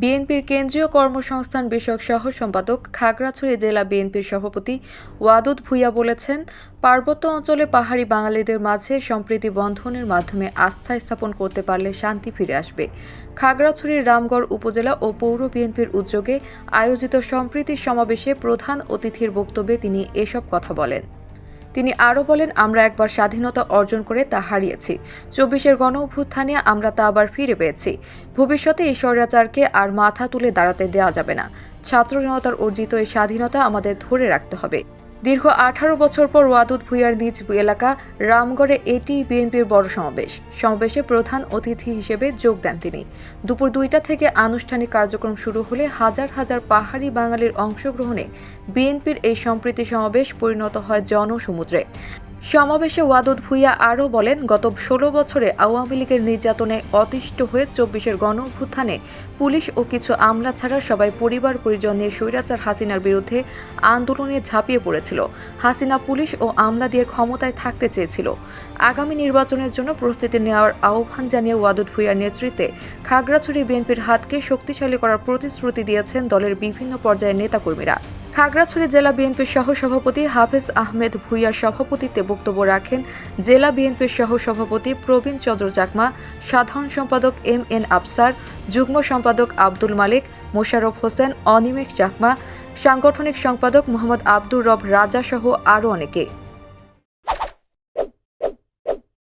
বিএনপির কেন্দ্রীয় কর্মসংস্থান বিষয়ক সহ সম্পাদক খাগড়াছড়ি জেলা বিএনপির সভাপতি ওয়াদুদ ভুইয়া বলেছেন, পার্বত্য অঞ্চলে পাহাড়ি বাঙালিদের মাঝে সম্প্রীতি বন্ধনের মাধ্যমে আস্থা স্থাপন করতে পারলে শান্তি ফিরে আসবে। খাগড়াছড়ির রামগড় উপজেলা ও পৌর বিএনপির উদ্যোগে আয়োজিত সম্প্রীতি সমাবেশে প্রধান অতিথির বক্তব্যে তিনি এসব কথা বলেন। তিনি আরও বলেন, আমরা একবার স্বাধীনতা অর্জন করে তা হারিয়েছি। চব্বিশের গণ অভ্যুত্থানে আমরা তা আবার ফিরে পেয়েছি। ভবিষ্যতে এই স্বৈরাচারকে আর মাথা তুলে দাঁড়াতে দেওয়া যাবে না। ছাত্র জনতার অর্জিত এই স্বাধীনতা আমাদের ধরে রাখতে হবে। দীর্ঘ আঠারো বছর পর ওয়াদুদ ভুইয়ার নিজ এলাকা রামগড়ে এটি বিএনপির বড় সমাবেশ। সমাবেশে প্রধান অতিথি হিসেবে যোগ দেন তিনি। দুপুর দুইটা থেকে আনুষ্ঠানিক কার্যক্রম শুরু হলে হাজার হাজার পাহাড়ি বাঙালির অংশগ্রহণে বিএনপির এই সম্প্রীতি সমাবেশ পরিণত হয় জনসমুদ্রে। সমাবেশে ওয়াদুদ ভুইয়া আরও বলেন, গত ষোলো বছরে আওয়ামী লীগের নির্যাতনে অতিষ্ঠ হয়ে চব্বিশের গণ অভ্যুত্থানে পুলিশ ও কিছু আমলা ছাড়া সবাই পরিবার পরিজন নিয়ে স্বৈরাচার হাসিনার বিরুদ্ধে আন্দোলনে ঝাঁপিয়ে পড়েছিল। হাসিনা পুলিশ ও আমলা দিয়ে ক্ষমতায় থাকতে চেয়েছিল। আগামী নির্বাচনের জন্য প্রস্তুতি নেওয়ার আহ্বান জানিয়ে ওয়াদুদ ভুইয়ার নেতৃত্বে খাগড়াছড়ি বিএনপির হাতকে শক্তিশালী করার প্রতিশ্রুতি দিয়েছেন দলের বিভিন্ন পর্যায়ের নেতাকর্মীরা। খাগড়াছড়ি জেলা বিএনপির সহ সভাপতি হাফেজ আহমেদ ভুইয়ার সভাপতিত্বে বক্তব্য রাখেন জেলা বিএনপির সহ সভাপতি প্রবীণ চন্দ্র চাকমা, সাধারণ সম্পাদক এম এন আফসার, যুগ্ম সম্পাদক আব্দুল মালিক মোশারফ হোসেন, অনিমেষ চাকমা, সাংগঠনিক সম্পাদক মোহাম্মদ আব্দুর রব রাজা সহ আরও অনেকে।